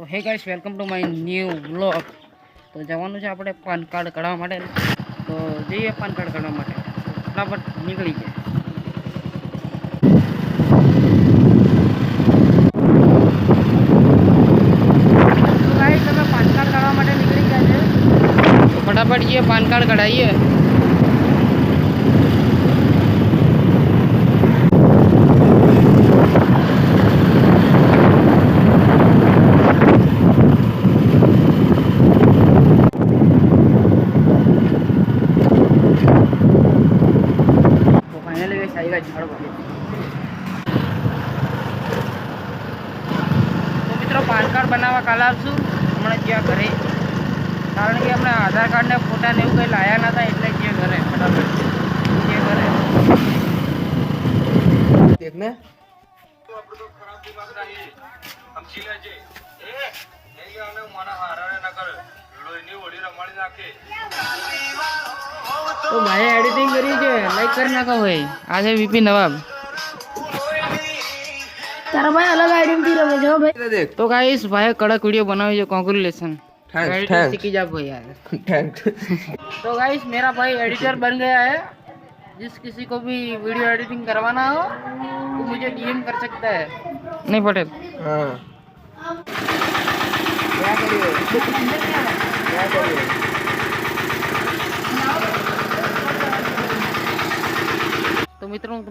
તો hey guys welcome to my new vlog તો જવાનું છે આપણે પાન કાર્ડ કઢાવવા માટે. તો જઈએ પાન કાર્ડ કઢાવવા માટે. ફટાફટ નીકળી જાય તો ગાઈસ તમે પાન કાર્ડ કઢાવવા માટે નીકળી ગયા છે. તો ફટાફટ જઈએ, પાન કાર્ડ કઢાવીએ તો ફાઇનલી ગાઈસ આવી ગયા તો મિત્રો પાન કાર્ડ બનાવવા કાલે આવશું હમણાં જ્યાં ઘરે કારણ કે હમણાં આધાર કાર્ડ ને ફોટા ને એવું કંઈ લાયા નતા એટલે જે ઘરે ફટાફટ જે ઘરે દેખને तो भाई एडिटिंग करी छे लाइक करना का होए आज है वीपी नवाब तर भाई अलग आइडेंटिटी रे जाओ भाई देख तो गाइस भाई कड़क वीडियो बनावे जो कांग्रेचुलेशन थैंक्स सीख जा भाई यार थैंक्स तो गाइस मेरा भाई एडिटर बन गया है जिस किसी को भी वीडियो एडिटिंग करवाना हो तो मुझे डीएम कर सकता है। नहीं पटेल। हाँ। क्या करियो क्या करियो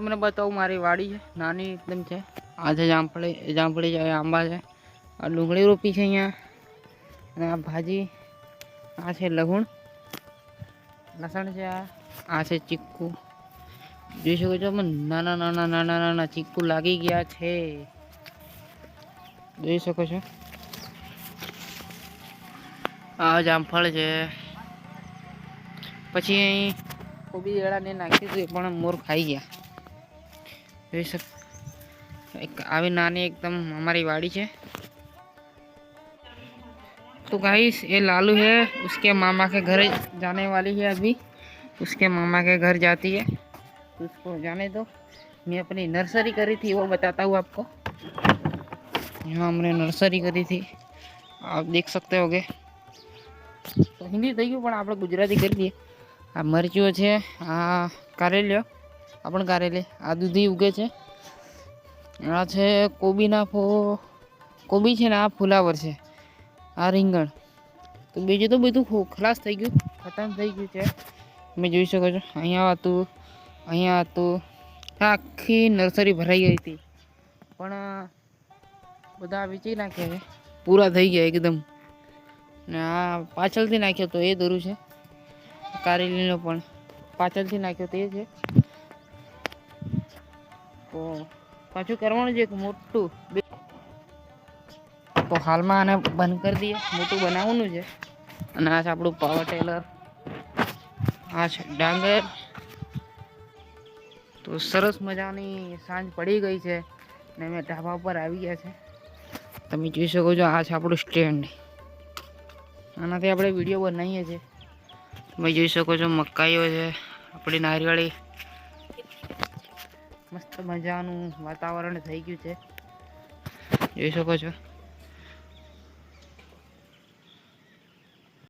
તમને બતાવું, મારી વાડી છે, નાની એકદમ છે. આ છે જામફળી જામફળી છે આંબા છે. આ ડુંગળી રોપી છે અહીંયા. અને આ ભાજી, આ છે લહુણ લસણ છે આ આ છે ચીક્કુ. જોઈ શકો છો નાના નાના નાના નાના ચીક્કુ લાગી ગયા છે. જોઈ શકો છો. આ જામફળ છે. પછી અહીં કોબી એળાને હતું, એ પણ મોર ખાઈ ગયા. જોઈ શક એક આવી નાની એકદમ हमारी वाड़ी है तो गाइस ये लालू है उसके मामा के घर जाने वाली है अभी उसके मामा के घर जाती है तो उसको जाने दो मैं अपनी नर्सरी करी थी वो बताता हूँ आपको यहाँ हमने नर्सरी करी थी आप देख सकते होगे તો હિન્દી થઈ ગયું પણ આપણે ગુજરાતી કરી દઈએ આ મરચીઓ છે આ કારેલીઓ આ પણ કારેલી આ દૂધી ઉગે છે. આ છે કોબીના ફો, કોબી છે ને આ ફુલાવર છે. આ રીંગણ. તો બીજું તો બધું ખલાસ થઈ ગયું. ખતમ થઈ ગયું છે. તમે જોઈ શકો છો. અહીંયા હતું અહીંયા હતું. આખી નર્સરી ભરાઈ ગઈ હતી. પણ બધા વેચી નાખ્યા છે. પૂરા થઈ ગયા એકદમ. ને આ પાછળથી નાખ્યો તો એ દોરું છે. કારેલીનો પણ પાછળથી નાખ્યો તો એ છે. પાછું કરવાનું છે એક મોટું તો હાલમાં આને બંધ કરી દઈએ. મોટું બનાવવાનું છે. અને આ છે આપણું પાવર ટેલર આ છે ડાંગર. તો સરસ મજાની સાંજ પડી ગઈ છે. ને અમે ઢાબા ઉપર આવી ગયા છે. તમે જોઈ શકો છો આ છે આપણું સ્ટેન્ડ આનાથી આપણે વીડિયો બનાવીએ છીએ. તમે જોઈ શકો છો મકાઈઓ છે. આપણી નારિયેળી મસ્ત મજાનું વાતાવરણ થઈ ગયું છે. જોઈ શકો છો.